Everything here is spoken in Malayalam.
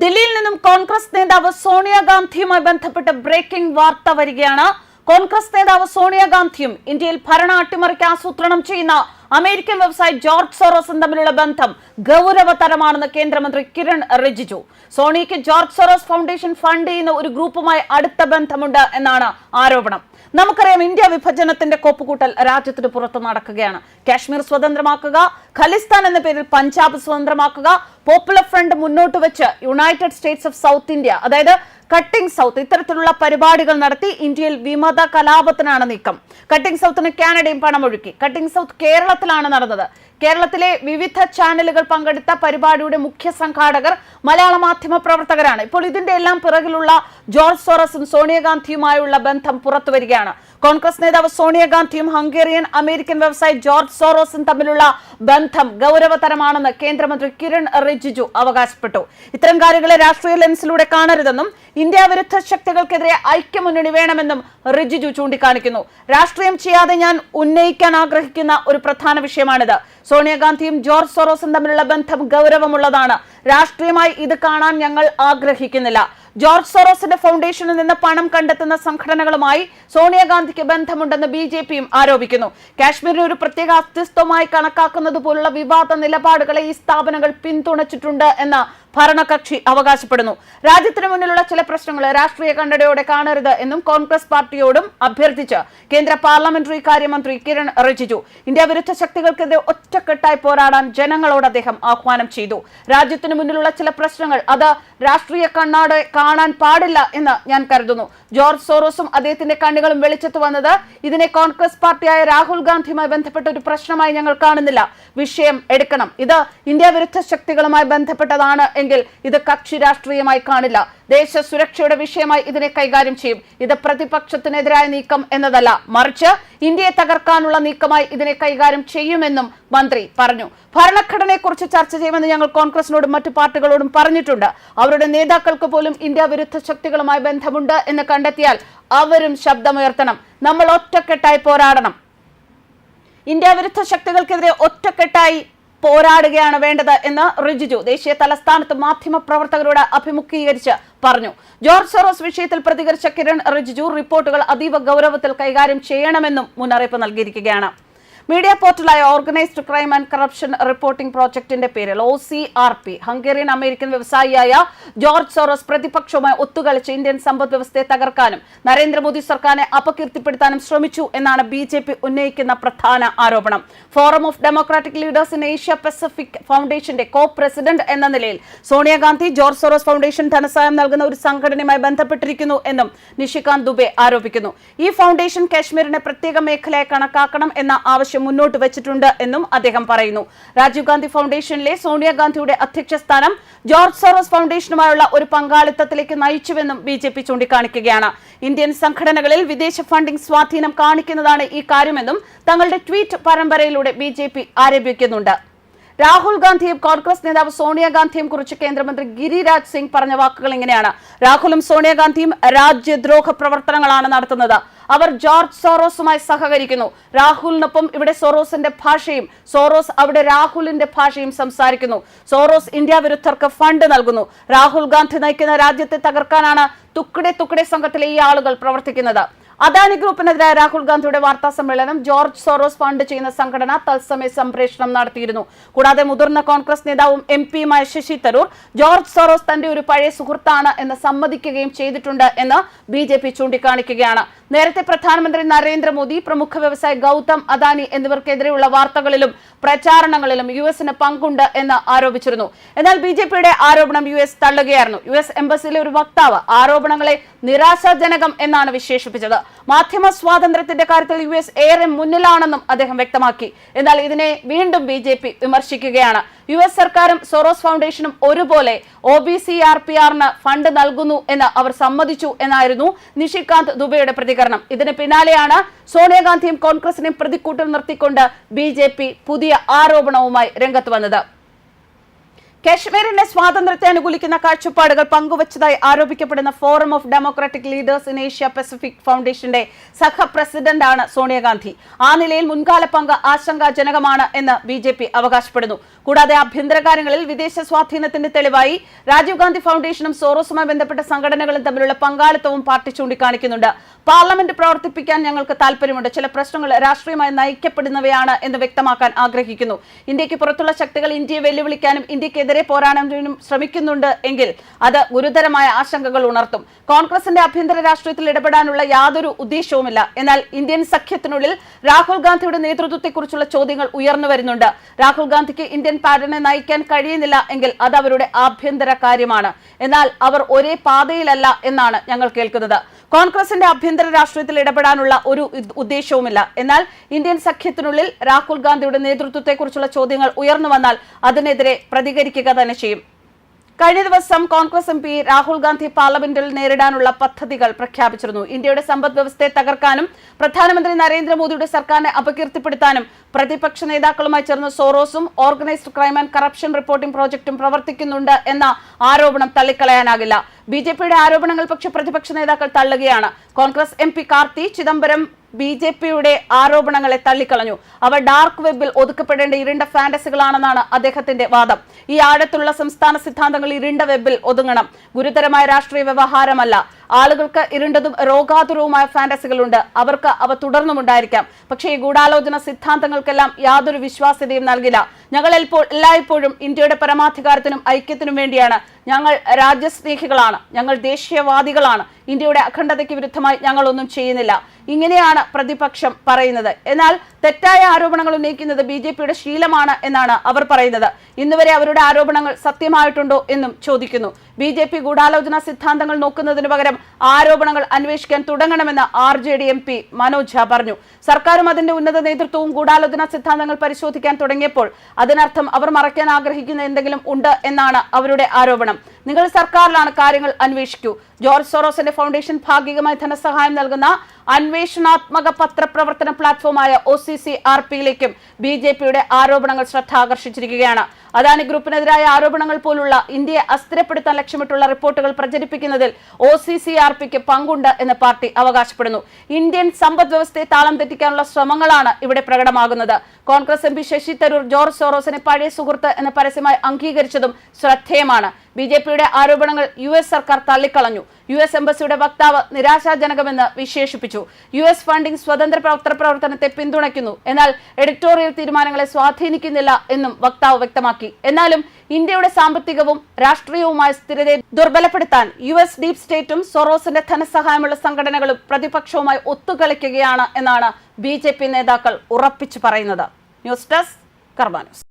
ദില്ലിയിൽ നിന്നും കോൺഗ്രസ് നേതാവ് സോണിയാഗാന്ധിയുമായി ബന്ധപ്പെട്ട് ബ്രേക്കിംഗ് വാർത്ത വരികയാണ്. കോൺഗ്രസ് നേതാവ് സോണിയാഗാന്ധിയും ഇന്ത്യയിൽ ഭരണ അട്ടിമറിക്ക് ആസൂത്രണം ചെയ്യുന്ന അമേരിക്കൻ വ്യവസായി ജോർജ് സോറോസും തമ്മിലുള്ള ബന്ധം ഗൗരവതരമാണെന്ന് കേന്ദ്രമന്ത്രി കിരൺ റിജിജു. സോണിക്ക് ജോർജ് സോറോസ് ഫൗണ്ടേഷൻ ഫണ്ട് ചെയ്യുന്ന ഒരു ഗ്രൂപ്പുമായി അടുത്ത ബന്ധമുണ്ട് എന്നാണ് ആരോപണം. നമുക്കറിയാം ഇന്ത്യ വിഭജനത്തിന്റെ കോപ്പുകൂട്ടൽ രാജ്യത്തിന് പുറത്ത് നടക്കുകയാണ്. കാശ്മീർ സ്വതന്ത്രമാക്കുക ഖലിസ്ഥാൻ എന്ന പേരിൽ പഞ്ചാബ് സ്വതന്ത്രമാക്കുക പോപ്പുലർ ഫ്രണ്ട് മുന്നോട്ട് വെച്ച് United States of South India അതായത് കട്ടിംഗ് സൗത്ത് ഇത്തരത്തിലുള്ള പരിപാടികൾ നടത്തി ഇന്ത്യയിൽ വിമത കലാപത്തിനാണ് നീക്കം. കട്ടിംഗ് സൗത്തിന് കാനഡയും പണമൊഴുക്കി. കട്ടിംഗ് സൗത്ത് കേരളത്തിലാണ് നടന്നത്. കേരളത്തിലെ വിവിധ ചാനലുകൾ പങ്കെടുത്ത പരിപാടിയുടെ മുഖ്യ സംഘാടകർ മലയാള മാധ്യമ പ്രവർത്തകരാണ്. ഇപ്പോൾ ഇതിന്റെ എല്ലാം പിറകിലുള്ള ജോർജ് സോറസും സോണിയാഗാന്ധിയുമായുള്ള ബന്ധം പുറത്തുവരികയാണ് കോൺഗ്രസ് നേതാവ് സോണിയാഗാന്ധിയും ഹംഗേറിയൻ അമേരിക്കൻ വ്യവസായി ജോർജ് സോറോസും തമ്മിലുള്ള ബന്ധം ഗൗരവതരമാണെന്ന് കേന്ദ്രമന്ത്രി കിരൺ റിജിജു അവകാശപ്പെട്ടു. ഇത്തരം കാര്യങ്ങളെ രാഷ്ട്രീയ ലെൻസിലൂടെ കാണരുതെന്നും ഇന്ത്യ വിരുദ്ധ ശക്തികൾക്കെതിരെ ഐക്യമുന്നണി വേണമെന്നും റിജിജു ചൂണ്ടിക്കാണിക്കുന്നു. രാഷ്ട്രീയം ചെയ്യാതെ ഞാൻ ഉന്നയിക്കാൻ ആഗ്രഹിക്കുന്ന ഒരു പ്രധാന വിഷയമാണിത്. സോണിയാഗാന്ധിയും ജോർജ് സോറോസും തമ്മിലുള്ള ബന്ധം ഗൗരവമുള്ളതാണ്. രാഷ്ട്രീയമായി ഇത് കാണാൻ ഞങ്ങൾ ആഗ്രഹിക്കുന്നില്ല. ജോർജ് സോറോസിന്റെ ഫൗണ്ടേഷനിൽ നിന്ന് പണം കണ്ടെത്തുന്ന സംഘടനകളുമായി സോണിയാഗാന്ധിക്ക് ബന്ധമുണ്ടെന്ന് ബി ജെ പിയും ആരോപിക്കുന്നു. കാശ്മീരിനെ ഒരു പ്രത്യേക അസ്തിത്വമായി കണക്കാക്കുന്നത് പോലുള്ള വിവാദ നിലപാടുകളെ ഈ സ്ഥാപനങ്ങൾ പിന്തുണച്ചിട്ടുണ്ട് എന്ന് ഭരണകക്ഷി അവകാശപ്പെടുന്നു. രാജ്യത്തിന് മുന്നിലുള്ള ചില പ്രശ്നങ്ങൾ രാഷ്ട്രീയ കണ്ണടയോടെ കാണരുത് എന്നും കോൺഗ്രസ് പാർട്ടിയോടും അഭ്യർത്ഥിച്ച് കേന്ദ്ര പാർലമെന്ററി കാര്യമന്ത്രി കിരൺ റിജിജു. ഇന്ത്യ വിരുദ്ധ ശക്തികൾക്കെതിരെ ഒറ്റക്കെട്ടായി പോരാടാൻ ജനങ്ങളോട് അദ്ദേഹം ആഹ്വാനം ചെയ്തു. രാജ്യത്തിന് മുന്നിലുള്ള ചില പ്രശ്നങ്ങൾ അത് രാഷ്ട്രീയ കണ്ണാടെ കാണാൻ പാടില്ല എന്ന് ഞാൻ കരുതുന്നു. ജോർജ് സോറോസും അദ്ദേഹത്തിന്റെ കണ്ണുകളും വെളിച്ചത്ത് വന്നത് ഇതിനെ കോൺഗ്രസ് പാർട്ടിയായ രാഹുൽ ഗാന്ധിയുമായി ബന്ധപ്പെട്ട ഒരു പ്രശ്നമായി ഞങ്ങൾ കാണുന്നില്ല. വിഷയം എടുക്കണം. ഇത് ഇന്ത്യ വിരുദ്ധ ശക്തികളുമായി ബന്ധപ്പെട്ടതാണ് എങ്കിൽ ഇത് കക്ഷി രാഷ്ട്രീയമായി കാണില്ല. ദേശ സുരക്ഷയുടെ വിഷയമായി ഇതിനെ കൈകാര്യം ചെയ്യും. ഇത് പ്രതിപക്ഷത്തിനെതിരായ നീക്കം എന്നതല്ല. മറിച്ച് ഇന്ത്യയെ തകർക്കാനുള്ള നീക്കമായി ഇതിനെ കൈകാര്യം ചെയ്യുമെന്നും മന്ത്രി പറഞ്ഞു. ഭരണഘടനയെക്കുറിച്ച് ചർച്ച ചെയ്യുമെന്ന് ഞങ്ങൾ കോൺഗ്രസിനോടും മറ്റു പാർട്ടികളോടും പറഞ്ഞിട്ടുണ്ട്. അവരുടെ നേതാക്കൾക്ക് പോലും ഇന്ത്യ വിരുദ്ധ ശക്തികളുമായി ബന്ധമുണ്ട് എന്ന് കണ്ടെത്തിയാൽ അവരും ശബ്ദമുയർത്തണം. നമ്മൾ ഒറ്റക്കെട്ടായി പോരാടണം. ഇന്ത്യ വിരുദ്ധ ശക്തികൾക്കെതിരെ ഒറ്റക്കെട്ടായി പോരാടുകയാണ് വേണ്ടത് എന്ന് റിജിജു ദേശീയ തലസ്ഥാനത്ത് മാധ്യമ പ്രവർത്തകരോട് അഭിമുഖീകരിച്ച് പറഞ്ഞു. ജോർജ് സോറോസ് വിഷയത്തിൽ പ്രതികരിച്ച കിരൺ റിജിജു റിപ്പോർട്ടുകൾ അതീവ ഗൗരവത്തിൽ കൈകാര്യം ചെയ്യണമെന്നും മുന്നറിയിപ്പ് നൽകിയിരിക്കുകയാണ്. Media പോർട്ടലായ Organised Crime and Corruption Reporting പ്രോജക്ടിന്റെ പേരിൽ O C R P Hungarian American വ്യവസായിയായ George Soros പ്രതിപക്ഷവുമായി ഒത്തുകളിച്ച് ഇന്ത്യൻ സമ്പദ് വ്യവസ്ഥയെ തകർക്കാനും നരേന്ദ്രമോദി സർക്കാരിനെ അപകീർത്തിപ്പെടുത്താനും ശ്രമിച്ചു എന്നാണ് ബി ജെ പി ഉന്നയിക്കുന്ന പ്രധാന ആരോപണം. Forum of Democratic Leaders in Asia Pacific ഫൗണ്ടേഷന്റെ കോ പ്രസിഡന്റ് എന്ന നിലയിൽ സോണിയാഗാന്ധി ജോർജ് സോറസ് ഫൗണ്ടേഷൻ ധനസഹായം നൽകുന്ന ഒരു സംഘടനയുമായി ബന്ധപ്പെട്ടിരിക്കുന്നു എന്നും നിഷികാന്ത് ദുബെ ആരോപിക്കുന്നു. ഈ ഫൗണ്ടേഷൻ കാശ്മീരിനെ പ്രത്യേക മേഖലയായി കണക്കാക്കണം എന്ന ആവശ്യം മുന്നോട്ട് വെച്ചിട്ടുണ്ട് എന്നും അദ്ദേഹം പറയുന്നു. രാജീവ് ഗാന്ധി ഫൗണ്ടേഷനിലെ സോണിയാഗാന്ധിയുടെ അധ്യക്ഷ സ്ഥാനം ജോർജ് സോറോസ് ഫൗണ്ടേഷനുമായുള്ള ഒരു പങ്കാളിത്തത്തിലേക്ക് നയിച്ചുവെന്നും ബി ജെ പി ചൂണ്ടിക്കാണിക്കുകയാണ്. ഇന്ത്യൻ സംഘടനകളിൽ വിദേശ ഫണ്ടിംഗ് സ്വാധീനം കാണിക്കുന്നതാണ് ഈ കാര്യമെന്നും തങ്ങളുടെ ട്വീറ്റ് പരമ്പരയിലൂടെ ബി ആരോപിക്കുന്നുണ്ട്. രാഹുൽ ഗാന്ധിയും കോൺഗ്രസ് നേതാവ് സോണിയാഗാന്ധിയും കുറിച്ച് കേന്ദ്രമന്ത്രി ഗിരിരാജ് സിംഗ് പറഞ്ഞ വാക്കുകൾ ഇങ്ങനെയാണ്. രാഹുലും സോണിയാഗാന്ധിയും രാജ്യദ്രോഹ പ്രവർത്തനങ്ങളാണ് നടത്തുന്നത്. അവർ ജോർജ് സോറോസുമായി സഹകരിക്കുന്നു. രാഹുലിനൊപ്പം ഇവിടെ സോറോസിന്റെ ഭാഷയും സോറോസ് അവിടെ രാഹുലിന്റെ ഭാഷയും സംസാരിക്കുന്നു. സോറോസ് ഇന്ത്യ വിരുദ്ധർക്ക് ഫണ്ട് നൽകുന്നു. രാഹുൽ ഗാന്ധി നയിക്കുന്ന രാജ്യത്തെ തകർക്കാനാണ് തുക്കടെ തുക്കടെ സംഘത്തിലെ ഈ ആളുകൾ പ്രവർത്തിക്കുന്നത്. അദാനി ഗ്രൂപ്പിനെതിരായ രാഹുൽ ഗാന്ധിയുടെ വാർത്താ സമ്മേളനം ജോർജ് സോറോസ് ഫണ്ട് ചെയ്യുന്ന സംഘടന തത്സമയ സംപ്രേഷണം നടത്തിയിരുന്നു. കൂടാതെ മുതിർന്ന കോൺഗ്രസ് നേതാവും എം പിയുമായ ശശി തരൂർ ജോർജ് സോറോസ് തന്റെ ഒരു പഴയ സുഹൃത്താണ് എന്ന് സമ്മതിക്കുകയും ചെയ്തിട്ടുണ്ട് എന്ന് ബി ചൂണ്ടിക്കാണിക്കുകയാണ്. നേരത്തെ പ്രധാനമന്ത്രി നരേന്ദ്രമോദി പ്രമുഖ വ്യവസായി ഗൗതം അദാനി എന്നിവർക്കെതിരെയുള്ള വാർത്തകളിലും പ്രചാരണങ്ങളിലും യു എസിന് പങ്കുണ്ട് എന്ന് ആരോപിച്ചിരുന്നു. എന്നാൽ ബി ജെ പിയുടെ ആരോപണം യു എസ് തള്ളുകയായിരുന്നു. യു എസ് എംബസിയിലെ ഒരു വക്താവ് ആരോപണങ്ങളെ നിരാശാജനകം എന്നാണ് വിശേഷിപ്പിച്ചത്. മാധ്യമ സ്വാതന്ത്ര്യത്തിന്റെ കാര്യത്തിൽ യു എസ് ഏറെ മുന്നിലാണെന്നും അദ്ദേഹം വ്യക്തമാക്കി. എന്നാൽ ഇതിനെ വീണ്ടും ബി വിമർശിക്കുകയാണ്. യു എസ് സർക്കാരും സൊറോസ് ഫൗണ്ടേഷനും ഒരുപോലെ O B C R P ആറിന് ഫണ്ട് നൽകുന്നു എന്ന് അവർ സമ്മതിച്ചു എന്നായിരുന്നു നിഷികാന്ത് ദുബെയുടെ പ്രതികരണം. ഇതിന് പിന്നാലെയാണ് സോണിയാഗാന്ധിയും കോൺഗ്രസിനെയും പ്രതിക്കൂട്ടിൽ നിർത്തിക്കൊണ്ട് ബി പുതിയ ആരോപണവുമായി രംഗത്ത് വന്നത്. കശ്മീരിന്റെ സ്വാതന്ത്ര്യത്തെ അനുകൂലിക്കുന്ന കാഴ്ചപ്പാടുകൾ പങ്കുവച്ചതായി ആരോപിക്കപ്പെടുന്ന Forum of Democratic Leaders in Asia Pacific ഫൗണ്ടേഷന്റെ സഹ പ്രസിഡന്റാണ് സോണിയാഗാന്ധി. ആ നിലയിൽ മുൻകാല പങ്ക് ആശങ്കാജനകമാണ് എന്ന് ബി ജെ പി അവകാശപ്പെടുന്നു. കൂടാതെ ആഭ്യന്തര കാര്യങ്ങളിൽ വിദേശ സ്വാധീനത്തിന്റെ തെളിവായി രാജീവ് ഗാന്ധി ഫൗണ്ടേഷനും സോറോസുമായി ബന്ധപ്പെട്ട സംഘടനകളും തമ്മിലുള്ള പങ്കാളിത്തവും പാർട്ടി ചൂണ്ടിക്കാണിക്കുന്നുണ്ട്. പാർലമെന്റ് പ്രവർത്തിപ്പിക്കാൻ ഞങ്ങൾക്ക് താല്പര്യമുണ്ട് ചില പ്രശ്നങ്ങൾ രാഷ്ട്രീയമായി നയിക്കപ്പെടുന്നവയാണ് എന്ന് വ്യക്തമാക്കാൻ ആഗ്രഹിക്കുന്നു. ഇന്ത്യയ്ക്ക് പുറത്തുള്ള ശക്തികൾ ഇന്ത്യയെ വെല്ലുവിളിക്കാനും ഇന്ത്യക്കെതിരെ പോരാടാനും ശ്രമിക്കുന്നുണ്ട് എങ്കിൽ അത് ഗുരുതരമായ ആശങ്കകൾ ഉണർത്തും. കോൺഗ്രസിന്റെ ആഭ്യന്തര രാഷ്ട്രീയത്തിൽ ഇടപെടാനുള്ള യാതൊരു ഉദ്ദേശവുമില്ല. എന്നാൽ ഇന്ത്യൻ സഖ്യത്തിനുള്ളിൽ രാഹുൽ ഗാന്ധിയുടെ നേതൃത്വത്തെക്കുറിച്ചുള്ള ചോദ്യങ്ങൾ ഉയർന്നു വരുന്നുണ്ട്. രാഹുൽ ഗാന്ധിക്ക് ഇന്ത്യൻ പാരനെ നയിക്കാൻ കഴിയുന്നില്ല എങ്കിൽ അത് അവരുടെ ആഭ്യന്തര കാര്യമാണ്. എന്നാൽ അവർ ഒരേ പാതയിലല്ല എന്നാണ് ഞങ്ങൾ കേൾക്കുന്നത്. കോൺഗ്രസിന്റെ ആഭ്യന്തര രാഷ്ട്രീയത്തിൽ ഇടപെടാനുള്ള ഒരു ഉദ്ദേശവുമില്ല. എന്നാൽ ഇന്ത്യൻ സഖ്യത്തിനുള്ളിൽ രാഹുൽ ഗാന്ധിയുടെ നേതൃത്വത്തെക്കുറിച്ചുള്ള ചോദ്യങ്ങൾ ഉയർന്നു വന്നാൽ അതിനെതിരെ പ്രതികരിക്കുക തന്നെ ചെയ്യും. കഴിഞ്ഞ ദിവസം കോൺഗ്രസ് എം പി രാഹുൽ ഗാന്ധി പാർലമെന്റിൽ നേരിടാനുള്ള പദ്ധതികൾ പ്രഖ്യാപിച്ചിരുന്നു. ഇന്ത്യയുടെ സമ്പദ് വ്യവസ്ഥയെ തകർക്കാനും പ്രധാനമന്ത്രി നരേന്ദ്രമോദിയുടെ സർക്കാരിനെ അപകീർത്തിപ്പെടുത്താനും പ്രതിപക്ഷ നേതാക്കളുമായി ചേർന്ന് സോറോസും organized crime and corruption reporting പ്രോജക്റ്റും പ്രവർത്തിക്കുന്നുണ്ട് എന്ന ആരോപണം തള്ളിക്കളയാനാകില്ല. ബി ആരോപണങ്ങൾ പക്ഷെ പ്രതിപക്ഷ നേതാക്കൾ തള്ളുകയാണ്. Congress M Karti Chidambaram B J പിയുടെ ആരോപണങ്ങളെ തള്ളിക്കളഞ്ഞു. അവ ഡാർക്ക് വെബിൽ ഒതുക്കപ്പെടേണ്ട ഇരുണ്ട ഫാന്റസികളാണെന്നാണ് അദ്ദേഹത്തിന്റെ വാദം. ഈ ആഴത്തുള്ള സംസ്ഥാന സിദ്ധാന്തങ്ങൾ ഇരുണ്ട വെബിൽ ഒതുങ്ങണം. ഗുരുതരമായ രാഷ്ട്രീയ വ്യവഹാരമല്ല. ആളുകൾക്ക് ഇരുണ്ടതും രോഗാതുരവുമായ ഫാന്റസികളുണ്ട്. അവർക്ക് അവ തുടർന്നും ഉണ്ടായിരിക്കാം. പക്ഷേ ഈ ഗൂഢാലോചന സിദ്ധാന്തങ്ങൾക്കെല്ലാം യാതൊരു വിശ്വാസ്യതയും നൽകില്ല. ഞങ്ങൾ എല്ലായ്പ്പോഴും ഇന്ത്യയുടെ പരമാധികാരത്തിനും ഐക്യത്തിനും വേണ്ടിയാണ്. ഞങ്ങൾ രാജ്യസ്നേഹികളാണ്. ഞങ്ങൾ ദേശീയവാദികളാണ്. ഇന്ത്യയുടെ അഖണ്ഡതയ്ക്ക് വിരുദ്ധമായി ഞങ്ങളൊന്നും ചെയ്യുന്നില്ല. ഇങ്ങനെയാണ് പ്രതിപക്ഷം പറയുന്നത്. എന്നാൽ തെറ്റായ ആരോപണങ്ങൾ ഉന്നയിക്കുന്നത് ബി ജെ പിയുടെ ശീലമാണ് എന്നാണ് അവർ പറയുന്നത്. ഇന്നുവരെ അവരുടെ ആരോപണങ്ങൾ സത്യമായിട്ടുണ്ടോ എന്നും ചോദിക്കുന്നു. ബി ജെ പി ഗൂഢാലോചന സിദ്ധാന്തങ്ങൾ നോക്കുന്നതിന് പകരം ആരോപണങ്ങൾ അന്വേഷിക്കാൻ തുടങ്ങണമെന്ന് R J D M P Manoj Jha പറഞ്ഞു. സർക്കാരും അതിന്റെ ഉന്നത നേതൃത്വവും ഗൂഢാലോചന സിദ്ധാന്തങ്ങൾ പരിശോധിക്കാൻ തുടങ്ങിയപ്പോൾ അതിനർത്ഥം അവർ മറയ്ക്കാൻ ആഗ്രഹിക്കുന്ന എന്തെങ്കിലും ഉണ്ട് എന്നാണ് അവരുടെ ആരോപണം. നിങ്ങൾ സർക്കാരിലാണ് കാര്യങ്ങൾ അന്വേഷിക്കൂ. ജോർജ് സോറോസിന്റെ ഫൗണ്ടേഷൻ ഭാഗികമായി ധനസഹായം നൽകുന്ന അന്വേഷണാത്മക പത്രപ്രവർത്തന പ്ലാറ്റ്ഫോമായ ഒ സി സി ആർ പിയിലേക്കും ബി ജെ പിയുടെ ആരോപണങ്ങൾ ശ്രദ്ധ ആകർഷിച്ചിരിക്കുകയാണ് അദാനി ഗ്രൂപ്പിനെതിരായ ആരോപണങ്ങൾ പോലുള്ള ഇന്ത്യയെ അസ്ഥിരപ്പെടുത്താൻ ലക്ഷ്യമിട്ടുള്ള റിപ്പോർട്ടുകൾ പ്രചരിപ്പിക്കുന്നതിൽ ഒ സി സി ആർ പിക്ക് പങ്കുണ്ട് എന്ന് പാർട്ടി അവകാശപ്പെടുന്നു. ഇന്ത്യൻ സമ്പദ് വ്യവസ്ഥയെ താളം തെറ്റിക്കാനുള്ള ശ്രമങ്ങളാണ് ഇവിടെ പ്രകടമാകുന്നത്. Congress M P Shashi Tharoor George സോറോസിനെ പഴയ സുഹൃത്ത് എന്ന് പരസ്യമായി അംഗീകരിച്ചതും ശ്രദ്ധേയമാണ്. ബി ജെ പിയുടെ ആരോപണങ്ങൾ യു എസ് സർക്കാർ തള്ളിക്കളഞ്ഞു. യു എസ് എംബസിയുടെ വക്താവ് നിരാശാജനകമെന്ന് വിശേഷിപ്പിച്ചു. യു എസ് ഫണ്ടിംഗ് സ്വതന്ത്ര പത്രപ്രവർത്തനത്തെ പിന്തുണയ്ക്കുന്നു. എന്നാൽ എഡിറ്റോറിയൽ തീരുമാനങ്ങളെ സ്വാധീനിക്കുന്നില്ല എന്നും വക്താവ് വ്യക്തമാക്കി. എന്നാലും ഇന്ത്യയുടെ സാമ്പത്തികവും രാഷ്ട്രീയവുമായ സ്ഥിരതയെ ദുർബലപ്പെടുത്താൻ യു എസ് ഡീപ് സ്റ്റേറ്റും സൊറോസിന്റെ ധനസഹായമുള്ള സംഘടനകളും പ്രതിപക്ഷവുമായി ഒത്തുകളിക്കുകയാണ് എന്നാണ് ബി നേതാക്കൾ ഉറപ്പിച്ചു പറയുന്നത്. News desk Karma news.